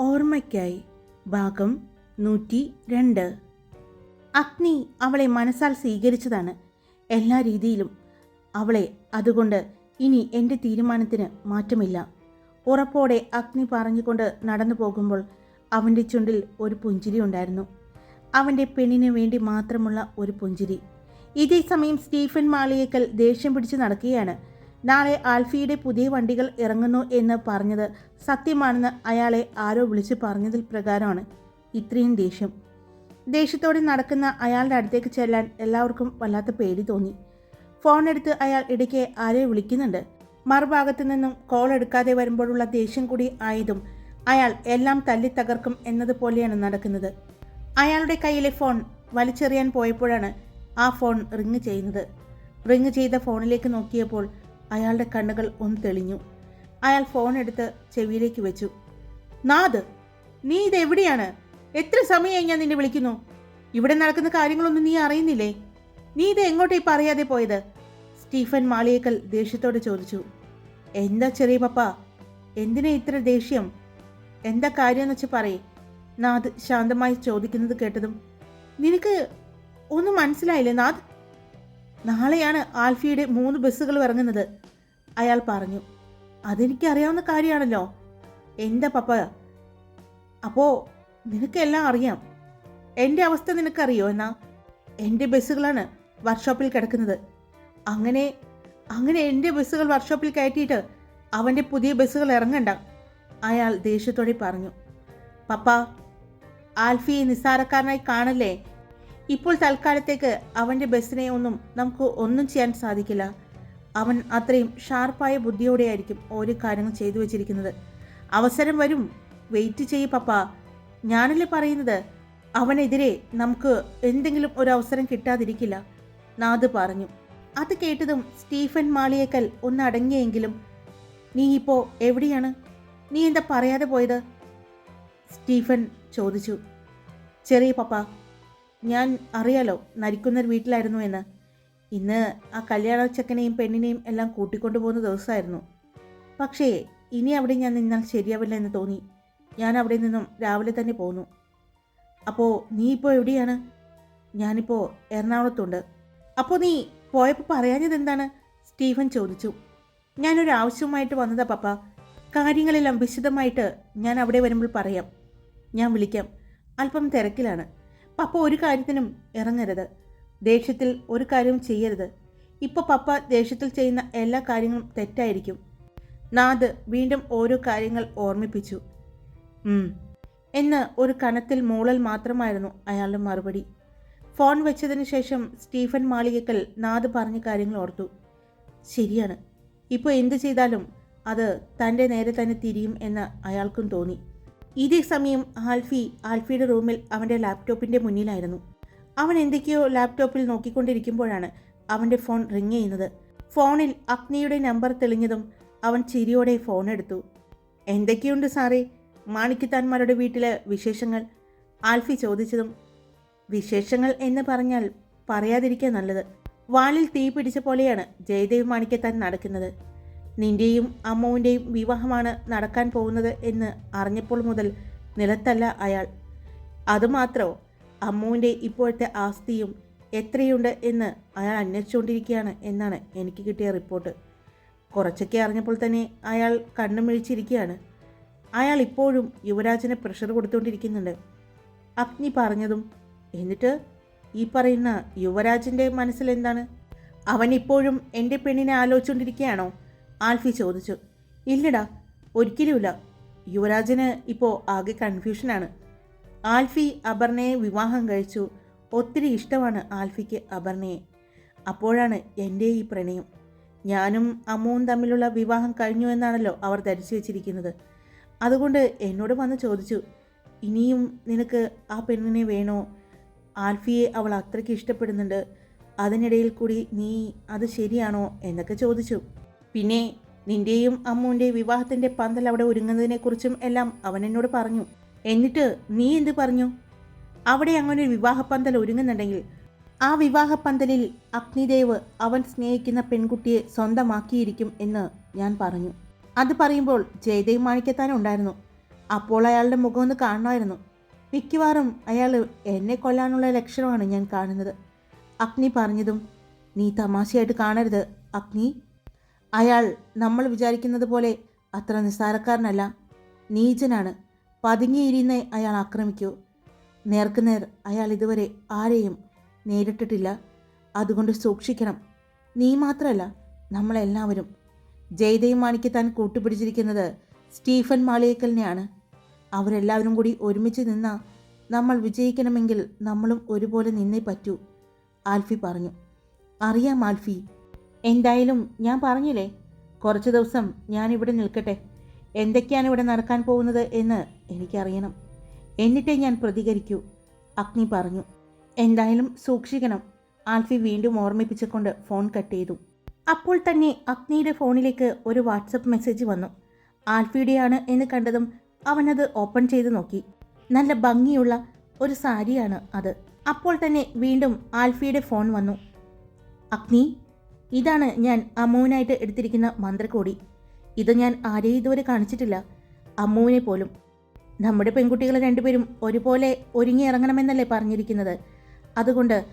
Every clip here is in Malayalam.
ഓർമ്മയ്ക്കായി. ഭാഗം നൂറ്റി രണ്ട് അഗ്നി അവളെ മനസ്സാൽ സ്വീകരിച്ചതാണ്. എല്ലാ രീതിയിലും അവളെ അതുകൊണ്ട് ഇനി എന്റെ തീരുമാനത്തിന് മാറ്റമില്ല. ഉറപ്പോടെ അഗ്നി പറഞ്ഞുകൊണ്ട് നടന്നു പോകുമ്പോൾ അവന്റെ ചുണ്ടിൽ ഒരു പുഞ്ചിരി ഉണ്ടായിരുന്നു. അവന്റെ പെണ്ണിന് വേണ്ടി മാത്രമുള്ള ഒരു പുഞ്ചിരി. ഇതേ സമയം സ്റ്റീഫൻ മാളിയേക്കൽ ദേഷ്യം പിടിച്ച് നടക്കുകയാണ്. നാളെ ആൽഫിയുടെ പുതിയ വണ്ടികൾ ഇറങ്ങുന്നു എന്ന് പറഞ്ഞത് സത്യമാണെന്ന് അയാളെ ആരോ വിളിച്ചു പറഞ്ഞതിൽ പ്രകാരമാണ്. ഇത്രയും ദേഷ്യം. ദേഷ്യത്തോടെ നടക്കുന്ന അയാളുടെ അടുത്തേക്ക് ചെല്ലാൻ എല്ലാവർക്കും വല്ലാത്ത പേടി തോന്നി. ഫോൺ എടുത്ത് അയാൾ ഇടയ്ക്ക് ആരെ വിളിക്കുന്നുണ്ട്? മറുഭാഗത്തു നിന്നും കോൾ എടുക്കാതെ വരുമ്പോഴുള്ള ദേഷ്യം കൂടി ആയതും അയാൾ എല്ലാം തല്ലി തകർക്കും എന്നതുപോലെയാണ് നടക്കുന്നത്. അയാളുടെ കയ്യിലെ ഫോൺ വലിച്ചെറിയാൻ പോയപ്പോഴാണ് ആ ഫോൺ റിങ് ചെയ്യുന്നത്. റിങ് ചെയ്ത ഫോണിലേക്ക് നോക്കിയപ്പോൾ അയാളുടെ കണ്ണുകൾ ഒന്ന് തെളിഞ്ഞു. അയാൾ ഫോൺ എടുത്ത് ചെവിയിലേക്ക് വെച്ചു. നാദ് നീ ഇത് എവിടെയാണ് എത്ര സമയമായി ഞാൻ നിന്നെ വിളിക്കുന്നു? ഇവിടെ നടക്കുന്ന കാര്യങ്ങളൊന്നും നീ അറിയുന്നില്ലേ? നീ ഇത് എങ്ങോട്ടേ പറയാതെ പോയത്? സ്റ്റീഫൻ മാളിയേക്കൽ ദേഷ്യത്തോടെ ചോദിച്ചു. എന്താ ചെറിയ പപ്പ? എന്തിനാ ഇത്ര ദേഷ്യം? എന്താ കാര്യമെന്ന് വെച്ച് പറയേ. നാഥ് ശാന്തമായി ചോദിക്കുന്നത് കേട്ടതും നിനക്ക് ഒന്നും മനസ്സിലായില്ലേ നാദ്? നാളെയാണ് ആൽഫിയുടെ മൂന്ന് ബസ്സുകൾ ഇറങ്ങുന്നത്. അയാൾ പറഞ്ഞു അതെനിക്കറിയാവുന്ന കാര്യമാണല്ലോ. എന്റെ പപ്പ? അപ്പോൾ നിനക്കെല്ലാം അറിയാം. എന്റെ അവസ്ഥ നിനക്കറിയോ എന്നാ? എന്റെ ബസ്സുകളാണ് വർക്ക്ഷോപ്പിൽ കിടക്കുന്നത്. അങ്ങനെ അങ്ങനെ എന്റെ ബസ്സുകൾ വർക്ക്ഷോപ്പിൽ കയറ്റിയിട്ട് അവന്റെ പുതിയ ബസ്സുകൾ ഇറങ്ങണ്ട അയാൾ ദേഷ്യത്തോടെ പറഞ്ഞു. പപ്പ ആൽഫിയെ നിസ്സാരക്കാരനായി കാണല്ലേ? ഇപ്പോൾ തൽക്കാലത്തേക്ക് അവന്റെ ബസ്സിനെ ഒന്നും നമുക്ക് ഒന്നും ചെയ്യാൻ സാധിക്കില്ല. അവൻ അത്രയും ഷാർപ്പായ ബുദ്ധിയോടെയായിരിക്കും ഓരോ കാര്യങ്ങൾ ചെയ്തു വെച്ചിരിക്കുന്നത്. അവസരം വരും. വെയിറ്റ് ചെയ്യ് പപ്പ. ഞാനല്ലേ പറയുന്നത്? അവനെതിരെ നമുക്ക് എന്തെങ്കിലും ഒരു അവസരം കിട്ടാതിരിക്കില്ല. നാദ് പറഞ്ഞു. അത് കേട്ടതും സ്റ്റീഫൻ മാളിയേക്കൽ ഒന്ന് അടങ്ങിയെങ്കിലും നീ ഇപ്പോൾ എവിടെയാണ്? നീ എന്താ പറയാതെ പോയത്? സ്റ്റീഫൻ ചോദിച്ചു. ചെറിയ പപ്പ ഞാൻ അറിയാലോ നരിക്കുന്നൊരു വീട്ടിലായിരുന്നു എന്ന്. ഇന്ന് ആ കല്യാണ ചെക്കനെയും പെണ്ണിനെയും എല്ലാം കൂട്ടിക്കൊണ്ടു പോകുന്ന ദിവസമായിരുന്നു. പക്ഷേ ഇനി അവിടെ ഞാൻ നിന്നാൽ ശരിയാവില്ല എന്ന് തോന്നി. ഞാൻ അവിടെ നിന്നും രാവിലെ തന്നെ പോന്നു. അപ്പോൾ നീ ഇപ്പോൾ എവിടെയാണ്? ഞാനിപ്പോൾ എറണാകുളത്തുണ്ട്. അപ്പോൾ നീ പോയപ്പോൾ പറയാഞ്ഞത് എന്താണ്? സ്റ്റീഫൻ ചോദിച്ചു. ഞാനൊരു ആവശ്യവുമായിട്ട് വന്നതാ പപ്പ. കാര്യങ്ങളെല്ലാം വിശദമായിട്ട് ഞാൻ അവിടെ വരുമ്പോൾ പറയാം. ഞാൻ വിളിക്കാം. അല്പം തിരക്കിലാണ്. പപ്പ ഒരു കാര്യത്തിനും ഇറങ്ങരുത്. ദേഷ്യത്തിൽ ഒരു കാര്യവും ചെയ്യരുത്. ഇപ്പോൾ പപ്പ ദേഷ്യത്തിൽ ചെയ്യുന്ന എല്ലാ കാര്യങ്ങളും തെറ്റായിരിക്കും. നാദ് വീണ്ടും ഓരോ കാര്യങ്ങൾ ഓർമ്മിപ്പിച്ചു. എന്ന് ഒരു കനത്തിൽ മൂളൽ മാത്രമായിരുന്നു അയാളുടെ മറുപടി. ഫോൺ വെച്ചതിന് ശേഷം സ്റ്റീഫൻ മാളികക്കൽ നാദ് പറഞ്ഞ കാര്യങ്ങൾ ഓർത്തു. ശരിയാണ്. ഇപ്പോൾ എന്ത് ചെയ്താലും അത് തന്റെ നേരെ തന്നെ തിരിയും എന്ന് അയാൾക്കും തോന്നി. ഇതേ സമയം ആൽഫി ആൽഫിയുടെ റൂമിൽ അവന്റെ ലാപ്ടോപ്പിന്റെ മുന്നിലായിരുന്നു. അവൻ എന്തൊക്കെയോ ലാപ്ടോപ്പിൽ നോക്കിക്കൊണ്ടിരിക്കുമ്പോഴാണ് അവന്റെ ഫോൺ റിങ് ചെയ്യുന്നത്. ഫോണിൽ അഗ്നിയുടെ നമ്പർ തെളിഞ്ഞതും അവൻ ചിരിയോടെ ഫോൺ എടുത്തു. എന്തൊക്കെയുണ്ട് സാറേ? മാണിക്കത്താന്മാരുടെ വീട്ടിലെ വിശേഷങ്ങൾ? ആൽഫി ചോദിച്ചതും വിശേഷങ്ങൾ എന്ന് പറഞ്ഞാൽ പറയാതിരിക്കാൻ നല്ലത്. വാലിൽ തീ പിടിച്ച പോലെയാണ് ജയദേവ് മാണിക്കത്താൻ നടക്കുന്നത്. നിന്റെയും അമ്മുവിന്റെയും വിവാഹമാണ് നടക്കാൻ പോകുന്നത് എന്ന് അറിഞ്ഞപ്പോൾ മുതൽ നിലത്തല്ല അയാൾ. അതുമാത്രോ അമ്മുവിന്റെ ഇപ്പോഴത്തെ ആസ്തിയും എത്രയുണ്ട് എന്ന് അയാൾ അന്വേഷിച്ചുകൊണ്ടിരിക്കുകയാണ് എന്നാണ് എനിക്ക് കിട്ടിയ റിപ്പോർട്ട്. കുറച്ചൊക്കെ അറിഞ്ഞപ്പോൾ തന്നെ അയാൾ കണ്ണു മിഴിച്ചിരിക്കുകയാണ് അയാൾ ഇപ്പോഴും യുവരാജന് പ്രഷർ കൊടുത്തുകൊണ്ടിരിക്കുന്നുണ്ട്. അഗ്നി പറഞ്ഞതും എന്നിട്ട് ഈ പറയുന്ന യുവരാജന്റെ മനസ്സിലെന്താണ്? അവൻ ഇപ്പോഴും എന്റെ പെണ്ണിനെ ആലോചിച്ചുകൊണ്ടിരിക്കുകയാണോ? ആൽഫി ചോദിച്ചു. ഇല്ലടാ ഒരിക്കലുമില്ല. യുവരാജന് ഇപ്പോൾ ആകെ കൺഫ്യൂഷനാണ്. ആൽഫി അപർണയെ വിവാഹം കഴിച്ചു. ഒത്തിരി ഇഷ്ടമാണ് ആൽഫിക്ക് അപർണയെ. അപ്പോഴാണ് എന്റെ ഈ പ്രണയം. ഞാനും അമ്മുവും തമ്മിലുള്ള വിവാഹം കഴിഞ്ഞു എന്നാണല്ലോ അവർ ധരിച്ചു വെച്ചിരിക്കുന്നത്. അതുകൊണ്ട് എന്നോട് വന്ന് ചോദിച്ചു ഇനിയും നിനക്ക് ആ പെണ്ണിനെ വേണോ? ആൽഫിയെ അവൾ അത്രയ്ക്ക് ഇഷ്ടപ്പെടുന്നുണ്ട്. അതിനിടയിൽ കൂടി നീ അത് ശരിയാണോ? എന്നൊക്കെ ചോദിച്ചു. പിന്നെ നിന്റെയും അമ്മുവിന്റെ വിവാഹത്തിന്റെ പന്തൽ അവിടെ ഒരുങ്ങുന്നതിനെക്കുറിച്ചും എല്ലാം അവൻ എന്നോട് പറഞ്ഞു. എന്നിട്ട് നീ എന്ത് പറഞ്ഞു? അവിടെ അങ്ങനെ ഒരു വിവാഹപ്പന്തൽ ഒരുങ്ങുന്നുണ്ടെങ്കിൽ ആ വിവാഹപ്പന്തലിൽ അഗ്നിദേവ് അവൻ സ്നേഹിക്കുന്ന പെൺകുട്ടിയെ സ്വന്തമാക്കിയിരിക്കും എന്ന് ഞാൻ പറഞ്ഞു. അത് പറയുമ്പോൾ ജയദേവ് മാണിക്കത്താൻ ഉണ്ടായിരുന്നു. അപ്പോൾ അയാളുടെ മുഖം ഒന്ന് കാണണമായിരുന്നു. മിക്കവാറും അയാൾ എന്നെ കൊല്ലാനുള്ള ലക്ഷണമാണ് ഞാൻ കാണുന്നത്. അഗ്നി പറഞ്ഞതും നീ തമാശയായിട്ട് കാണരുത് അഗ്നി. അയാൾ നമ്മൾ വിചാരിക്കുന്നത് പോലെ അത്ര നിസ്സാരക്കാരനല്ല. നീചനാണ്. പതുങ്ങിയിരുന്ന് അയാൾ ആക്രമിക്കൂ. നേർക്കുനേർ അയാൾ ഇതുവരെ ആരെയും നേരിട്ടിട്ടില്ല. അതുകൊണ്ട് സൂക്ഷിക്കണം. നീ മാത്രമല്ല നമ്മളെല്ലാവരും. ജയ്തയും മാണിക്ക് താൻ കൂട്ടുപിടിച്ചിരിക്കുന്നത് സ്റ്റീഫൻ മാളിയേക്കലിനെയാണ്. അവരെല്ലാവരും കൂടി ഒരുമിച്ച് നിന്ന നമ്മൾ വിജയിക്കണമെങ്കിൽ നമ്മളും ഒരുപോലെ നിന്നേ പറ്റൂ ആൽഫി പറഞ്ഞു. അറിയാം ആൽഫി എന്തായാലും ഞാൻ പറഞ്ഞില്ലേ കുറച്ച് ദിവസം ഞാനിവിടെ നിൽക്കട്ടെ. എന്തൊക്കെയാണ് ഇവിടെ നടക്കാൻ പോകുന്നത് എന്ന് എനിക്കറിയണം. എന്നിട്ടേ ഞാൻ പ്രതികരിക്കൂ. അഗ്നി പറഞ്ഞു. എന്തായാലും സൂക്ഷിക്കണം. ആൽഫി വീണ്ടും ഓർമ്മിപ്പിച്ചുകൊണ്ട് ഫോൺ കട്ട് ചെയ്തു. അപ്പോൾ തന്നെ അഗ്നിയുടെ ഫോണിലേക്ക് ഒരു വാട്സപ്പ് മെസ്സേജ് വന്നു. ആൽഫിയുടെയാണ് എന്ന് കണ്ടതും അവനത് ഓപ്പൺ ചെയ്ത് നോക്കി. നല്ല ഭംഗിയുള്ള ഒരു സാരിയാണ് അത്. അപ്പോൾ തന്നെ വീണ്ടും ആൽഫിയുടെ ഫോൺ വന്നു. അഗ്നി ഇതാണ് ഞാൻ അമ്മുവിനായിട്ട് എടുത്തിരിക്കുന്ന മന്ത്രക്കോടി ഇത് ഞാൻ ആരെയും ഇതുവരെ കാണിച്ചിട്ടില്ല. അമ്മുവിനെ പോലും. നമ്മുടെ പെൺകുട്ടികൾ രണ്ടുപേരും ഒരുപോലെ ഒരുങ്ങി ഇറങ്ങണമെന്നല്ലേ പറഞ്ഞിരിക്കുന്നത്. അതുകൊണ്ട്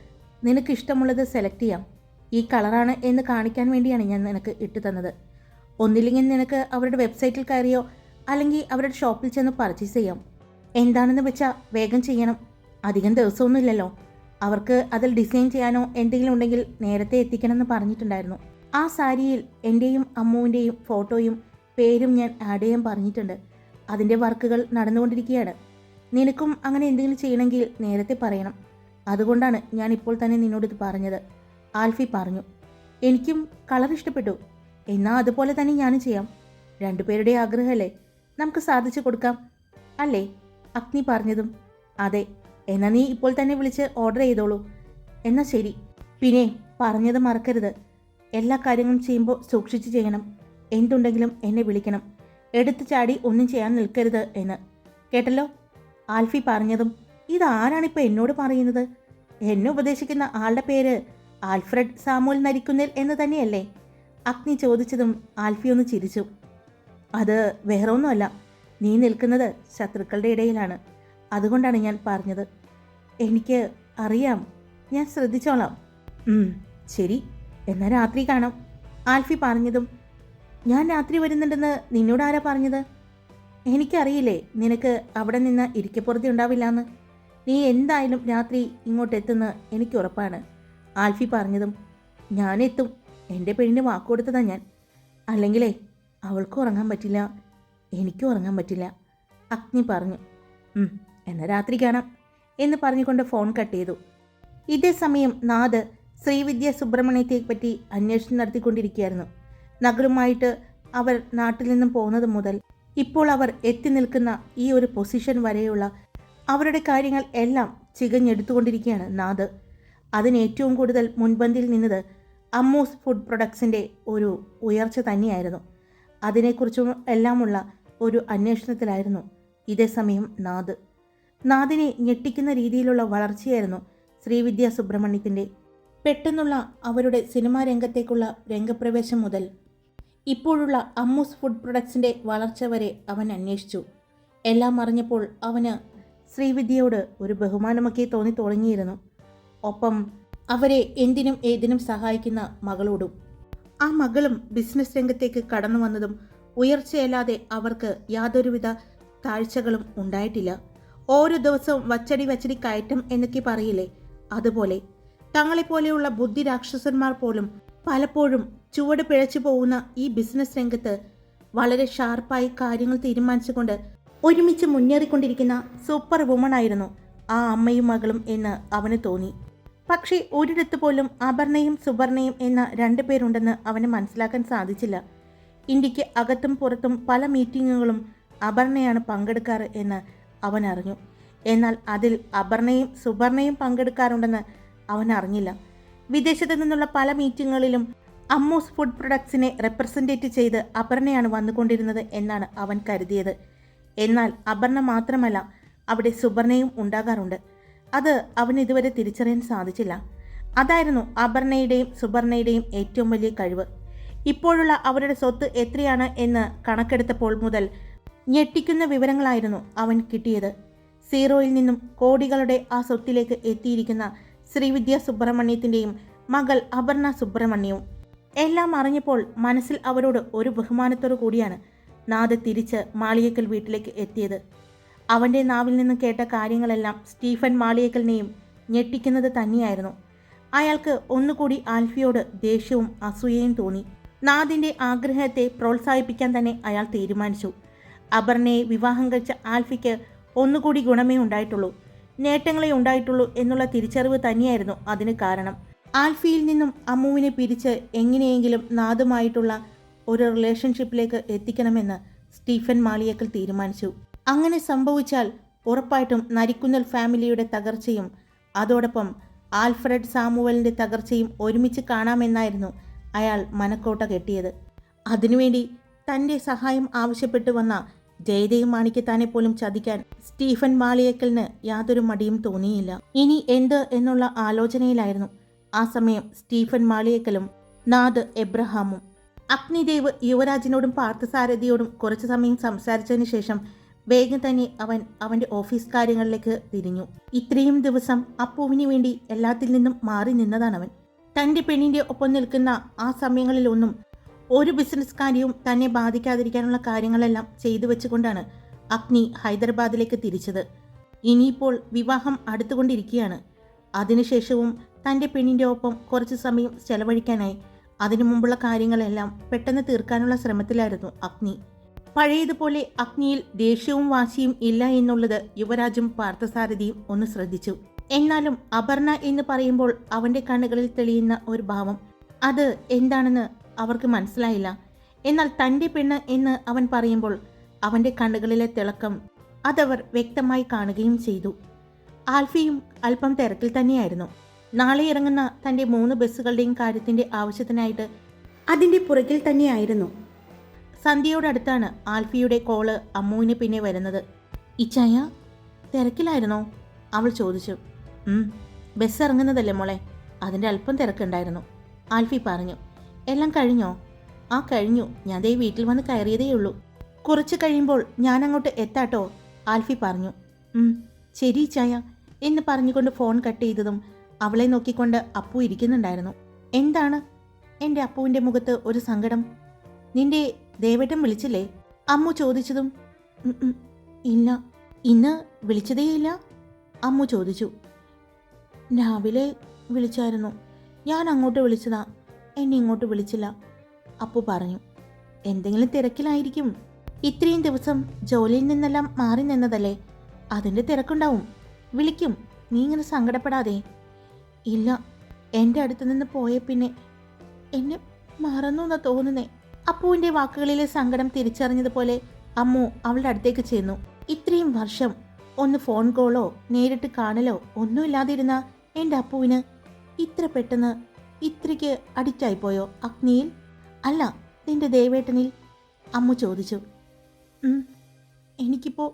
നിനക്കിഷ്ടമുള്ളത് സെലക്ട് ചെയ്യാം. ഈ കളറാണ് എന്ന് കാണിക്കാൻ വേണ്ടിയാണ് ഞാൻ നിനക്ക് ഇട്ടു തന്നത്. ഒന്നില്ലെങ്കിൽ നിനക്ക് അവരുടെ വെബ്സൈറ്റിൽ കയറിയോ അല്ലെങ്കിൽ അവരുടെ ഷോപ്പിൽ ചെന്ന് പർച്ചേസ് ചെയ്യാം. എന്താണെന്ന് വെച്ചാൽ വേഗം ചെയ്യണം. അധികം ദിവസമൊന്നുമില്ലല്ലോ. അവർക്ക് അതിൽ ഡിസൈൻ ചെയ്യാനോ എന്തെങ്കിലും ഉണ്ടെങ്കിൽ നേരത്തെ എത്തിക്കണമെന്ന് പറഞ്ഞിട്ടുണ്ടായിരുന്നു. ആ സാരിയിൽ എന്റെയും അമ്മുവിന്റെയും ഫോട്ടോയും പേരും ഞാൻ ആഡ് ചെയ്യാൻ പറഞ്ഞിട്ടുണ്ട്. അതിന്റെ വർക്കുകൾ നടന്നുകൊണ്ടിരിക്കുകയാണ്. നിനക്കും അങ്ങനെ എന്തെങ്കിലും ചെയ്യണമെങ്കിൽ നേരത്തെ പറയണം. അതുകൊണ്ടാണ് ഞാൻ ഇപ്പോൾ തന്നെ നിന്നോട് ഇത് പറഞ്ഞത്. ആൽഫി പറഞ്ഞു എനിക്കും കളർ ഇഷ്ടപ്പെട്ടു. എന്നാൽ അതുപോലെ തന്നെ ഞാനും ചെയ്യാം. രണ്ടുപേരുടെ ആഗ്രഹമല്ലേ? നമുക്ക് സാധിച്ചു കൊടുക്കാം. അല്ലേ? അഗ്നി പറഞ്ഞതും അതെ എന്നാ നീ ഇപ്പോൾ തന്നെ വിളിച്ച് ഓർഡർ ചെയ്തോളൂ. എന്നാ ശരി. പിന്നെ പറഞ്ഞത് മറക്കരുത്. എല്ലാ കാര്യങ്ങളും ചെയ്യുമ്പോൾ സൂക്ഷിച്ച് ചെയ്യണം. എന്തുണ്ടെങ്കിലും എന്നെ വിളിക്കണം. എടുത്തു ചാടി ഒന്നും ചെയ്യാൻ നിൽക്കരുത് എന്ന്. കേട്ടല്ലോ? ആൽഫി പറഞ്ഞതും ഇതാരാണിപ്പോൾ എന്നോട് പറയുന്നത്? എന്നെ ഉപദേശിക്കുന്ന ആളുടെ പേര് ആൽഫ്രഡ് സാമുൽ നരിക്കുന്നിൽ എന്ന് തന്നെയല്ലേ? അഗ്നി ചോദിച്ചതും ആൽഫി ഒന്ന് ചിരിച്ചു. അത് വേറെ ഒന്നുമല്ല നീ നിൽക്കുന്നത് ശത്രുക്കളുടെ ഇടയിലാണ്. അതുകൊണ്ടാണ് ഞാൻ പറഞ്ഞത്. എനിക്ക് അറിയാം. ഞാൻ ശ്രദ്ധിച്ചോളാം. ശരി. എന്നാൽ രാത്രി കാണാം. ആൽഫി പറഞ്ഞതും ഞാൻ രാത്രി വരുന്നുണ്ടെന്ന് നിന്നോട് ആരാ പറഞ്ഞത്? എനിക്കറിയില്ലേ നിനക്ക് അവിടെ നിന്ന് ഇരിക്കപ്പുറത്തി ഉണ്ടാവില്ലാന്ന്. നീ എന്തായാലും രാത്രി ഇങ്ങോട്ട് എത്തുന്ന എനിക്ക് ഉറപ്പാണ്. ആൽഫി പറഞ്ഞതും ഞാനെത്തും എന്റെ പെണ്ണിന് വാക്കുകൊടുത്തതാ ഞാൻ. അല്ലെങ്കിലേ അവൾക്ക് ഉറങ്ങാൻ പറ്റില്ല. എനിക്കും ഉറങ്ങാൻ പറ്റില്ല. അഗ്നി പറഞ്ഞു. "ഉം, എന്നാ രാത്രി കാണാം എന്ന് പറഞ്ഞുകൊണ്ട് ഫോൺ കട്ട് ചെയ്തു. ഇതേ സമയം നാദ് ശ്രീവിദ്യ സുബ്രഹ്മണ്യത്തെ പറ്റി അന്വേഷണം നടത്തിക്കൊണ്ടിരിക്കുകയായിരുന്നു. നഗറുമായിട്ട് അവർ നാട്ടിൽ നിന്നും പോകുന്നത് മുതൽ ഇപ്പോൾ അവർ എത്തി നിൽക്കുന്ന ഈ ഒരു പൊസിഷൻ വരെയുള്ള അവരുടെ കാര്യങ്ങൾ എല്ലാം ചികഞ്ഞെടുത്തുകൊണ്ടിരിക്കുകയാണ് നാദ്. അതിന് ഏറ്റവും കൂടുതൽ മുൻപന്തിയിൽ നിന്നത് അമ്മൂസ് ഫുഡ് പ്രൊഡക്ട്സിന്റെ ഒരു ഉയർച്ച തന്നെയായിരുന്നു. അതിനെക്കുറിച്ചും എല്ലാമുള്ള ഒരു അന്വേഷണത്തിലായിരുന്നു ഇതേ സമയം നാദ്. നാദിനെ ഞെട്ടിക്കുന്ന രീതിയിലുള്ള വളർച്ചയായിരുന്നു ശ്രീവിദ്യ സുബ്രഹ്മണ്യത്തിന്റെ പെട്ടെന്നുള്ള അവരുടെ സിനിമാ രംഗത്തേക്കുള്ള രംഗപ്രവേശം മുതൽ. ഇപ്പോഴുള്ള അമ്മൂസ് ഫുഡ് പ്രൊഡക്ട്സിന്റെ വളർച്ച വരെ അവൻ അന്വേഷിച്ചു. എല്ലാം അറിഞ്ഞപ്പോൾ അവന് ശ്രീവിദ്യയോട് ഒരു ബഹുമാനമൊക്കെ തോന്നി തുടങ്ങിയിരുന്നു. ഒപ്പം അവരെ എന്തിനും ഏതിനും സഹായിക്കുന്ന മകളോടും. ആ മകളും ബിസിനസ് രംഗത്തേക്ക് കടന്നു വന്നതും ഉയർച്ചയല്ലാതെ അവർക്ക് യാതൊരുവിധ താഴ്ചകളും ഉണ്ടായിട്ടില്ല. ഓരോ ദിവസവും വച്ചടി വച്ചടി കയറ്റം എന്നൊക്കെ പറയില്ലേ? അതുപോലെ തങ്ങളെപ്പോലെയുള്ള ബുദ്ധി രാക്ഷസന്മാർ പോലും പലപ്പോഴും ചുവട് പിഴച്ചു പോകുന്ന ഈ ബിസിനസ് രംഗത്ത് വളരെ ഷാർപ്പായി കാര്യങ്ങൾ തീരുമാനിച്ചുകൊണ്ട് ഒരുമിച്ച് മുന്നേറിക്കൊണ്ടിരിക്കുന്ന സൂപ്പർ വുമൺ ആയിരുന്നു ആ അമ്മയും മകളും എന്ന് അവന് തോന്നി. പക്ഷേ ഒരിടത്ത് പോലും അപർണയും സുവർണയും എന്ന രണ്ട് പേരുണ്ടെന്ന് അവന് മനസ്സിലാക്കാൻ സാധിച്ചില്ല. ഇന്ത്യയ്ക്ക് അകത്തും പുറത്തും പല മീറ്റിങ്ങുകളും അപർണയാണ് പങ്കെടുക്കാറ് എന്ന് അവൻ അറിഞ്ഞു എന്നാൽ അതിൽ അപർണയും സുപർണയും പങ്കെടുക്കാറുണ്ടെന്ന് അവൻ അറിഞ്ഞില്ല വിദേശത്ത് നിന്നുള്ള പല മീറ്റിങ്ങുകളിലും അമ്മൂസ് ഫുഡ് പ്രൊഡക്ട്സിനെ റെപ്രസെന്റേറ്റ് ചെയ്ത് അപർണയാണ് വന്നുകൊണ്ടിരുന്നത് എന്നാണ് അവൻ കരുതിയത്. എന്നാൽ അപർണ മാത്രമല്ല അവിടെ സുപർണയും ഉണ്ടാകാറുണ്ട്. അത് അവൻ ഇതുവരെ തിരിച്ചറിയാൻ സാധിച്ചില്ല. അതായിരുന്നു അപർണയുടെയും സുപർണയുടെയും ഏറ്റവും വലിയ കഴിവ്. ഇപ്പോഴുള്ള അവരുടെ സ്വത്ത് എത്രയാണ് എന്ന് കണക്കെടുത്തപ്പോൾ മുതൽ ഞെട്ടിക്കുന്ന വിവരങ്ങളായിരുന്നു അവൻ കിട്ടിയത്. സീറോയിൽ നിന്നും കോടികളുടെ ആ സ്വത്തിലേക്ക് എത്തിയിരിക്കുന്ന ശ്രീവിദ്യ സുബ്രഹ്മണ്യത്തിന്റെയും മകൾ അപർണ സുബ്രഹ്മണ്യവും. എല്ലാം അറിഞ്ഞപ്പോൾ മനസ്സിൽ അവരോട് ഒരു ബഹുമാനത്തോടു കൂടിയാണ് നാദ് തിരിച്ച് മാളിയേക്കൽ വീട്ടിലേക്ക് എത്തിയത്. അവന്റെ നാവിൽ നിന്ന് കേട്ട കാര്യങ്ങളെല്ലാം സ്റ്റീഫൻ മാളിയേക്കലിനെയും ഞെട്ടിക്കുന്നത് തന്നെയായിരുന്നു. അയാൾക്ക് ഒന്നുകൂടി ആൽഫിയോട് ദേഷ്യവും അസൂയയും തോന്നി. നാദിന്റെ ആഗ്രഹത്തെ പ്രോത്സാഹിപ്പിക്കാൻ തന്നെ അയാൾ തീരുമാനിച്ചു. അപർണയെ വിവാഹം കഴിച്ച ആൽഫിക്ക് ഒന്നുകൂടി ഗുണമേ ഉണ്ടായിട്ടുള്ളൂ. നേട്ടങ്ങളെ ഉണ്ടായിട്ടുള്ളൂ എന്നുള്ള തിരിച്ചറിവ് തന്നെയായിരുന്നു അതിന് കാരണം. ആൽഫിയിൽ നിന്നും അമ്മുവിനെ പിരിച്ച് എങ്ങനെയെങ്കിലും നാദുമായിട്ടുള്ള ഒരു റിലേഷൻഷിപ്പിലേക്ക് എത്തിക്കണമെന്ന് സ്റ്റീഫൻ മാളിയക്കൽ തീരുമാനിച്ചു. അങ്ങനെ സംഭവിച്ചാൽ ഉറപ്പായിട്ടും നരിക്കുന്നൽ ഫാമിലിയുടെ തകർച്ചയും അതോടൊപ്പം ആൽഫ്രഡ് സാമുവലിന്റെ തകർച്ചയും ഒരുമിച്ച് കാണാമെന്നായിരുന്നു അയാൾ മനക്കോട്ട കെട്ടിയത്. അതിനുവേണ്ടി തന്റെ സഹായം ആവശ്യപ്പെട്ടു വന്ന ജയദേവ് മാണിക്കത്താനെ പോലും ചതിക്കാൻ സ്റ്റീഫൻ മാളിയേക്കലിന് യാതൊരു മടിയും തോന്നിയില്ല. ഇനി എന്ത് എന്നുള്ള ആലോചനയിലായിരുന്നു. ആ സമയം സ്റ്റീഫൻ മാളിയേക്കലും നാദ് എബ്രഹാമും. അഗ്നിദേവ് യുവരാജിനോടും പാർത്ഥസാരഥിയോടും കുറച്ചു സമയം സംസാരിച്ചതിന് ശേഷം വേഗം തന്നെ അവൻ അവന്റെ ഓഫീസ് കാര്യങ്ങളിലേക്ക് തിരിഞ്ഞു. ഇത്രയും ദിവസം അപ്പുവിന് വേണ്ടി എല്ലാത്തിൽ നിന്നും മാറി നിന്നതാണ് അവൻ തന്റെ പെണ്ണിന്റെ ഒപ്പം നിൽക്കുന്ന ആ സമയങ്ങളിലൊന്നും ഒരു ബിസിനസ് കാര്യവും തന്നെ ബാധിക്കാതിരിക്കാനുള്ള കാര്യങ്ങളെല്ലാം ചെയ്തു വെച്ചുകൊണ്ടാണ് അഗ്നി ഹൈദരാബാദിലേക്ക് തിരിച്ചത്. ഇനിയിപ്പോൾ വിവാഹം അടുത്തുകൊണ്ടിരിക്കുകയാണ്. അതിനുശേഷവും തന്റെ പെണ്ണിന്റെ ഒപ്പം കുറച്ച് സമയം ചെലവഴിക്കാനായി അതിനു മുമ്പുള്ള കാര്യങ്ങളെല്ലാം പെട്ടെന്ന് തീർക്കാനുള്ള ശ്രമത്തിലായിരുന്നു അഗ്നി. പഴയതുപോലെ അഗ്നിയിൽ ദേഷ്യവും വാശിയും ഇല്ല എന്നുള്ളത് യുവരാജും പാർത്ഥസാരഥിയും ഒന്ന് ശ്രദ്ധിച്ചു. എന്നാലും അപർണ എന്ന് പറയുമ്പോൾ അവന്റെ കണ്ണുകളിൽ തെളിയുന്ന ഒരു ഭാവം. അത് എന്താണെന്ന് അവർക്ക് മനസ്സിലായില്ല. എന്നാൽ തന്റെ പെണ്ണ് എന്ന് അവൻ പറയുമ്പോൾ അവന്റെ കണ്ണുകളിലെ തിളക്കം അതവർ വ്യക്തമായി കാണുകയും ചെയ്തു. ആൽഫിയും അല്പം തിരക്കിൽ തന്നെയായിരുന്നു. നാളെ ഇറങ്ങുന്ന തന്റെ മൂന്ന് ബസ്സുകളുടെയും കാര്യത്തിന്റെ ആവശ്യത്തിനായിട്ട് അതിന്റെ പുറകിൽ തന്നെയായിരുന്നു. സന്ധ്യയോടടുത്താണ് ആൽഫിയുടെ കോൾ അമ്മുവിന് പിന്നെ വരുന്നത്. ഇച്ചായ തിരക്കിലായിരുന്നോ? അവൾ ചോദിച്ചു. ബസ് ഇറങ്ങുന്നതല്ലേ മോളെ? അതിന്റെ അല്പം തിരക്കുണ്ടായിരുന്നു. ആൽഫി പറഞ്ഞു. എല്ലാം കഴിഞ്ഞോ? ആ കഴിഞ്ഞു. ഞാൻ ദേ വീട്ടിൽ വന്ന് കയറിയതേ ഉള്ളൂ. കുറച്ച് കഴിയുമ്പോൾ ഞാൻ അങ്ങോട്ട് എത്താട്ടോ ആൽഫി പറഞ്ഞു. "ഉം, ശരി ചായ എന്ന് പറഞ്ഞുകൊണ്ട് ഫോൺ കട്ട് ചെയ്തതും അവളെ നോക്കിക്കൊണ്ട് അപ്പു ഇരിക്കുന്നുണ്ടായിരുന്നു. എന്താണ്? എന്റെ അപ്പുവിന്റെ മുഖത്ത് ഒരു സങ്കടം. നിന്റെ ദേവട്ടം വിളിച്ചില്ലേ? അമ്മു ചോദിച്ചതും "ഉം, ഉം, ഇല്ല. ഇന്ന് വിളിച്ചതേയില്ല? അമ്മു ചോദിച്ചു. രാവിലെ വിളിച്ചായിരുന്നു. ഞാൻ അങ്ങോട്ട് വിളിച്ചതാ. എന്നെ ഇങ്ങോട്ട് വിളിച്ചില്ല. അപ്പു പറഞ്ഞു എന്തെങ്കിലും തിരക്കിലായിരിക്കും. ഇത്രയും ദിവസം ജോലിയിൽ നിന്നെല്ലാം മാറി നിന്നതല്ലേ? അതിന്റെ തിരക്കുണ്ടാവും. വിളിക്കും. നീ ഇങ്ങനെ സങ്കടപ്പെടാതെ. ഇല്ല എന്റെ അടുത്ത് നിന്ന് പോയ പിന്നെ എന്നെ മറന്നു എന്നാ തോന്നുന്നേ. അപ്പുവിന്റെ വാക്കുകളിലെ സങ്കടം തിരിച്ചറിഞ്ഞതുപോലെ അമ്മു അവളുടെ അടുത്തേക്ക് ചെന്നു. ഇത്രയും വർഷം ഒന്ന് ഫോൺ കോളോ നേരിട്ട് കാണലോ ഒന്നുമില്ലാതിരുന്ന എന്റെ അപ്പുവിന് ഇത്ര പെട്ടെന്ന് ഇത്രയ്ക്ക് അഡിക്റ്റായിപ്പോയോ അഗ്നിയിൽ? അല്ല നിന്റെ ദേവേട്ടനിൽ. അമ്മ ചോദിച്ചു. എനിക്കിപ്പോൾ എനിക്കിപ്പോൾ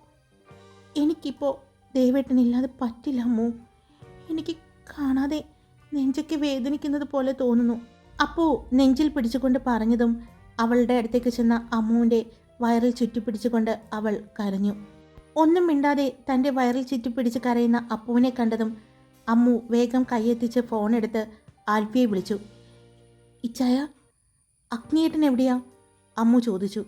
എനിക്കിപ്പോ ദേവേട്ടനില്ലാതെ പറ്റില്ല അമ്മു. എനിക്ക് കാണാതെ നെഞ്ചൊക്കെ വേദനിക്കുന്നത് പോലെ തോന്നുന്നു. അപ്പോൾ നെഞ്ചിൽ പിടിച്ചുകൊണ്ട് പറഞ്ഞതും അവളുടെ അടുത്തേക്ക് ചെന്ന അമ്മുവിന്റെ വയറിൽ ചുറ്റി പിടിച്ചുകൊണ്ട് അവൾ കരഞ്ഞു. ഒന്നും മിണ്ടാതെ തന്റെ വയറിൽ ചുറ്റിപ്പിടിച്ച് കരയുന്ന അപ്പുവിനെ കണ്ടതും അമ്മു വേഗം കൈയെത്തിച്ച് ഫോണെടുത്ത് ആൽഫിയെ വിളിച്ചു. ഇച്ചായ അഗ്നിയേട്ടൻ എവിടെയാ? അമ്മു ചോദിച്ചു.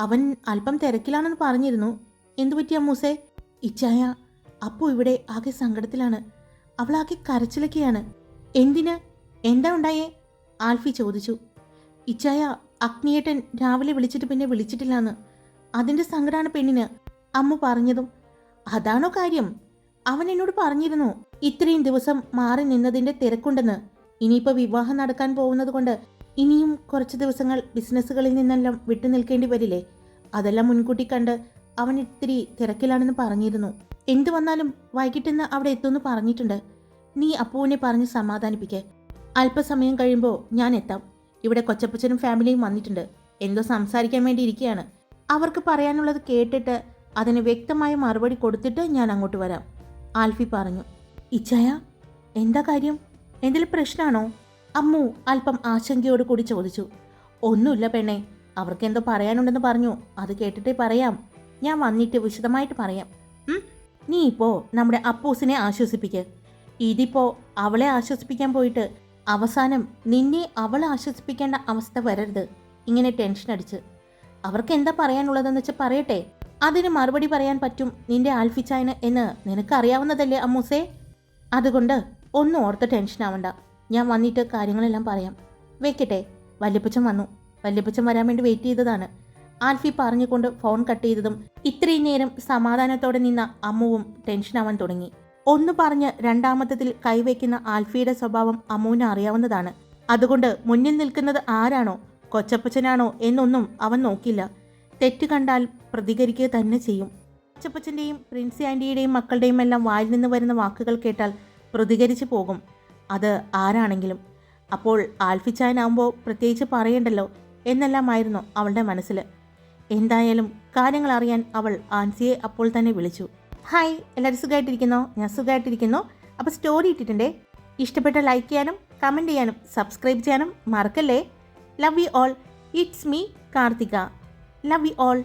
അവൻ അല്പം തിരക്കിലാണെന്ന് പറഞ്ഞിരുന്നു. എന്തു പറ്റിയ അമ്മൂസേ? ഇച്ചായ അപ്പു ഇവിടെ ആകെ സങ്കടത്തിലാണ്. അവളാകെ കരച്ചിലൊക്കെയാണ്. എന്തിന്? എന്താ ഉണ്ടായേ? ആൽഫി ചോദിച്ചു. ഇച്ചായ അഗ്നിയേട്ടൻ രാവിലെ വിളിച്ചിട്ട് പിന്നെ വിളിച്ചിട്ടില്ലാന്ന്. അതിന്റെ സങ്കടമാണ് പെണ്ണിന് അമ്മ പറഞ്ഞതും. അതാണോ കാര്യം? അവൻ എന്നോട് പറഞ്ഞിരുന്നു ഇത്രയും ദിവസം മാറി നിന്നതിന്റെ തിരക്കുണ്ടെന്ന്. ഇനിയിപ്പോൾ വിവാഹം നടക്കാൻ പോകുന്നത് കൊണ്ട് ഇനിയും കുറച്ച് ദിവസങ്ങൾ ബിസിനസ്സുകളിൽ നിന്നെല്ലാം വിട്ടു നിൽക്കേണ്ടി വരില്ലേ? അതെല്ലാം മുൻകൂട്ടി കണ്ട് അവൻ ഇത്തിരി തിരക്കിലാണെന്ന് പറഞ്ഞിരുന്നു. എന്തു വന്നാലും വൈകിട്ടിന്ന് അവിടെ എത്തുമെന്ന് പറഞ്ഞിട്ടുണ്ട്. നീ അപ്പുവിനെ പറഞ്ഞ് സമാധാനിപ്പിക്കേ. അല്പസമയം കഴിയുമ്പോൾ ഞാൻ എത്താം. ഇവിടെ കൊച്ചപ്പച്ചനും ഫാമിലിയും വന്നിട്ടുണ്ട്. എന്തോ സംസാരിക്കാൻ വേണ്ടി ഇരിക്കുകയാണ്. അവർക്ക് പറയാനുള്ളത് കേട്ടിട്ട് അതിന് വ്യക്തമായ മറുപടി കൊടുത്തിട്ട് ഞാൻ അങ്ങോട്ട് വരാം. ആൽഫി പറഞ്ഞു. ഇച്ചായ എന്താ കാര്യം? എന്തെങ്കിലും പ്രശ്നമാണോ അമ്മു അല്പം ആശങ്കയോട് കൂടി ചോദിച്ചു. ഒന്നുമില്ല പെണ്ണെ അവർക്ക് എന്തോ പറയാനുണ്ടെന്ന് പറഞ്ഞു. അത് കേട്ടിട്ടേ പറയാം. ഞാൻ വന്നിട്ട് വിശദമായിട്ട് പറയാം. നീ ഇപ്പോൾ നമ്മുടെ അപ്പൂസിനെ ആശ്വസിപ്പിക്ക്. ഇതിപ്പോൾ അവളെ ആശ്വസിപ്പിക്കാൻ പോയിട്ട് അവസാനം നിന്നെ അവളെ ആശ്വസിപ്പിക്കേണ്ട അവസ്ഥ വരരുത്. ഇങ്ങനെ ടെൻഷൻ അടിച്ച്. അവർക്ക് എന്താ പറയാനുള്ളതെന്ന് വെച്ചാൽ പറയട്ടെ. അതിന് മറുപടി പറയാൻ പറ്റും നിന്റെ ആൽഫിച്ചായന് എന്ന് അറിയാവുന്നതല്ലേ അമ്മൂസേ? അതുകൊണ്ട് ഒന്നും ഓർത്ത് ടെൻഷൻ ആവണ്ട. ഞാൻ വന്നിട്ട് കാര്യങ്ങളെല്ലാം പറയാം. വെക്കട്ടെ. വല്യപ്പച്ചൻ വന്നു. വല്യപ്പച്ചൻ വരാൻ വേണ്ടി വെയിറ്റ് ചെയ്തതാണ്. ആൽഫി പറഞ്ഞുകൊണ്ട് ഫോൺ കട്ട് ചെയ്തതും ഇത്രയും നേരം സമാധാനത്തോടെ നിന്ന അമ്മുവും ആവാൻ തുടങ്ങി. ഒന്ന് പറഞ്ഞ് രണ്ടാമത്തതിൽ കൈവയ്ക്കുന്ന ആൽഫിയുടെ സ്വഭാവം അമ്മുവിന് അറിയാവുന്നതാണ്. അതുകൊണ്ട് മുന്നിൽ നിൽക്കുന്നത് ആരാണോ? കൊച്ചപ്പച്ചനാണോ? എന്നൊന്നും അവൻ നോക്കില്ല. തെറ്റ് കണ്ടാൽ പ്രതികരിക്കുക തന്നെ ചെയ്യും. കൊച്ചപ്പച്ചന്റെയും പ്രിൻസി ആന്റിയുടെയും മക്കളുടെയും എല്ലാം വായിൽ നിന്ന് വരുന്ന വാക്കുകൾ കേട്ടാൽ പ്രതികരിച്ചു പോകും. അത് ആരാണെങ്കിലും. അപ്പോൾ ആൽഫിച്ചായനാകുമ്പോൾ പ്രത്യേകിച്ച് പറയണ്ടല്ലോ എന്നെല്ലാമായിരുന്നു അവളുടെ മനസ്സിൽ എന്തായാലും കാര്യങ്ങൾ അറിയാൻ അവൾ ആൻസിയെ അപ്പോൾ തന്നെ വിളിച്ചു. ഹായ് എല്ലാവരും സുഖമായിട്ടിരിക്കുന്നോ ഞാൻ സുഖമായിട്ടിരിക്കുന്നു അപ്പോൾ സ്റ്റോറി ഇട്ടിട്ടുണ്ടേ? ഇഷ്ടപ്പെട്ട ലൈക്ക് ചെയ്യാനും കമന്റ് ചെയ്യാനും സബ്സ്ക്രൈബ് ചെയ്യാനും മറക്കല്ലേ? Love you all. It's me Karthika. Love you all.